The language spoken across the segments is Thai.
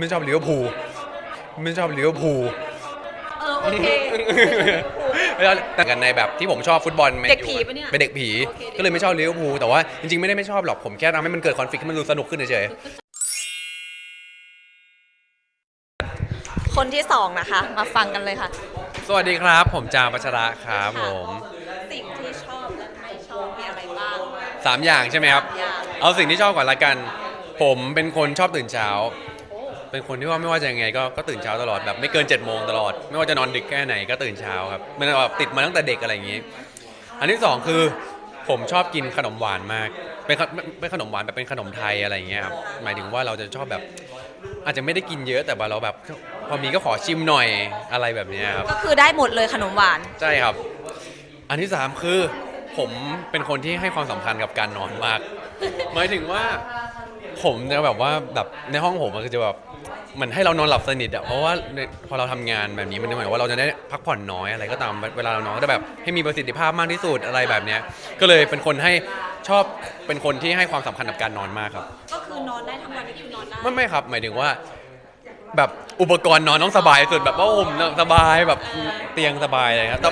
ไม่ชอบลิเวอร์พูลไม่ชอบลิเวอร์พูลเออโอเคไม่ชอบแต่กันในแบบที่ผมชอบฟุตบอลแมนเด็กยูผีปะเนี่ยเป็นเด็กผี โอเค ก็เลยไม่ชอบลิเวอร์พูลแต่ว่าจริงๆไม่ได้ไม่ชอบหรอกผมแค่ทำให้มันเกิดคอนฟ lict ให้มันดูสนุกขึ้นเฉยคนที่สองนะคะ มาฟังกันเลยค่ะ ๆสวัสดีครับ ผมจาปัชระครับผม สิ่งที่ชอบและไม่ชอบมีอะไรบ้าง สามอย่างใช่ไหมครับอย่าง เอาสิ่งที่ชอบก่อนละกัน ผมเป็นคนชอบตื่นเช้า เป็นคนที่ว่าไม่ว่าจะยังไงก็ก็ตื่นเช้าตลอดแบบไม่เกิน7จ็ดโมงตลอด ไม่ว่าจะนอนดึกแค่ไหนก็ตื่นเช้าครับมันแบบติดมาตั้งแต่เด็กอะไรอย่างนี้ อันที่สองคือผมชอบกินขนมหวานมาก เป็นขไม่ไม่ขนมหวานแบบเป็นขนมไทยอะไรอย่างเงี้ยครับหมายถึงว่าเราจะชอบแบบ อาจจะไม่ได้กินเยอะแต่ว่าเราแบบพอมีก็ขอชิมหน่อยอะไรแบบเนี้ยครับก็คือได้หมดเลยขนมหวานใช่ครับ อันที่สามคือผมเป็นคนที่ให้ความสำคัญกับการนอนมาก หมายถึงว่า ผมจะแบบว่าแบบในห้องผมมันก็จะแบบเหมือนให้เรานอนหลับสนิทอะเพราะว่าในพอเราทำงานแบบนี้มันหมายว่าเราจะได้พักผ่อนน้อยอะไรก็ตามเวลาเรานอนก็จะแบบให้มีประสิทธิภาพมากที่สุดอะไรแบบเนี้ยก็เลยเป็นคนให้ชอบเป็นคนที่ให้ความสำคัญกับการนอนมากครับ ก็คือนอนได้ทั้งวันนี่คือนอนได้ไม่ไม่ครับ หมายถึงว่า แบบอุปกรณ์นอนต้องสบายสุดแบบว่าห่มสบายแบบเตียงสบายเลยครับ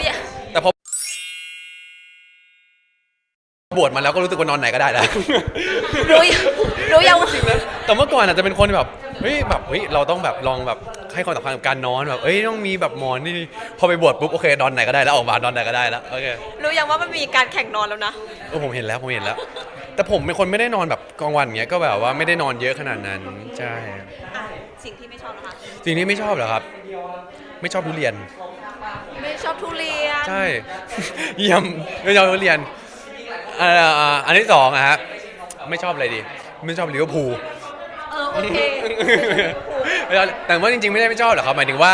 บวชมาแล้วก็รู้สึกว่านอนไหนก็ได้แล้ว รู้ยังรู้ยังว่าแต่เมื่อก่อนอาจจะเป็นคนแบบเฮ้ยแบบเฮ้ยเราต้องแบบลองแบบให้ความสำคัญกับการนอนแบบเอ้ยต้องมีแบบหมอนนี่พอไปบวชปุ๊บโอเคนอนไหนก็ได้แล้วออกมานอนไหนก็ได้แล้วโอเครู้ยังว่ามันมีการแข่งนอนแล้วนะ เออผมเห็นแล้วผมเห็นแล้ว แต่ผมเป็นคนไม่ได้นอนแบบกลางวันอย่างเงี้ยก็แบบว่าไม่ได้นอนเยอะขนาดนั้นใช่อะสิ่งที่ไม่ชอบนะคะสิ่งที่ไม่ชอบเหรอครับ ไม่ชอบทุเรียน ไม่ชอบทุเรียน ใช่ เยี่ยมไม่ชอบทุเรียน อ่าอ่าอันที่สองอะฮะไม่ชอบอะไรดี ไม่ชอบลิเวอร์พูล เออโอเคไม่ชอบแต่ว่าจริงๆไม่ได้ไม่ชอบหรอกครับหมายถึงว่า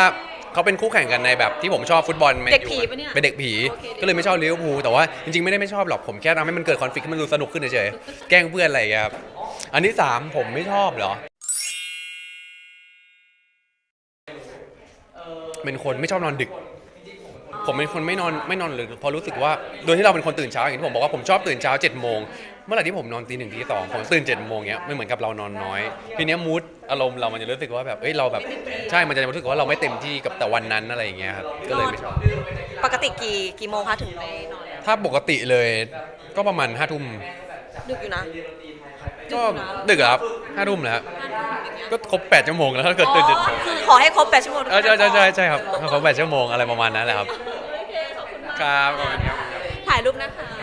เขาเป็นคู่แข่งกันในแบบที่ผมชอบฟุตบอลแมนยูเด็กผีปะเนี่ยเป็นเด็กผี โอเค ก็เลยไม่ชอบลิเวอร์พูลแต่ว่าจริงๆไม่ได้ไม่ชอบหรอกผมแค่ทำให้มันเกิดคอนฟ lict ให้มันดูสนุกขึ้นเฉยๆแกล้งเพื่อนอะไรอย่างเงี้ยครับอันที่สามผมไม่ชอบเหรอ เป็นคนไม่ชอบนอนดึก ผมเป็นคนไม่นอนไม่นอนดึกเพราะรู้สึกว่าโดยที่เราเป็นคนตื่นเช้าอย่างที่ผมบอกว่าผมชอบตื่นเช้า7จ็ดโมงเมื่อไหร่ที่ผมนอนตีหนึ่งตีสองผมตื่น7จ็ดโมงเนี้ยไม่เหมือนกับเรานอนน้อยทีเนี้ยมูดอารมณ์เรามันจะรู้สึกว่าแบบเอ้ยเราแบบใช่มันจะรู้สึกว่าเราไม่เต็มที่กับแต่วันนั้นอะไรอย่างเงี้ยครับก็เลยไม่ชอบปกติกี่กี่โมงคะถึงไปนอนถ้าปกติเลยก็ประมาณห้าทุ่มดึกอยู่นะก็ดึกอะครับห้าทุ่มแล้วก็ครบแปดชั่วโมงแล้วถ้าเกิดอ๋อตื่นเจ็ดคือขอให้ครบแปดชั่วโมงเออใช่ใช่ใช่ใช่ครับครบแปดชั่วโมงอะไรประมาณนั้นแหละครับ ครับขอบคุณครับ ถ่ายรูปนะคะ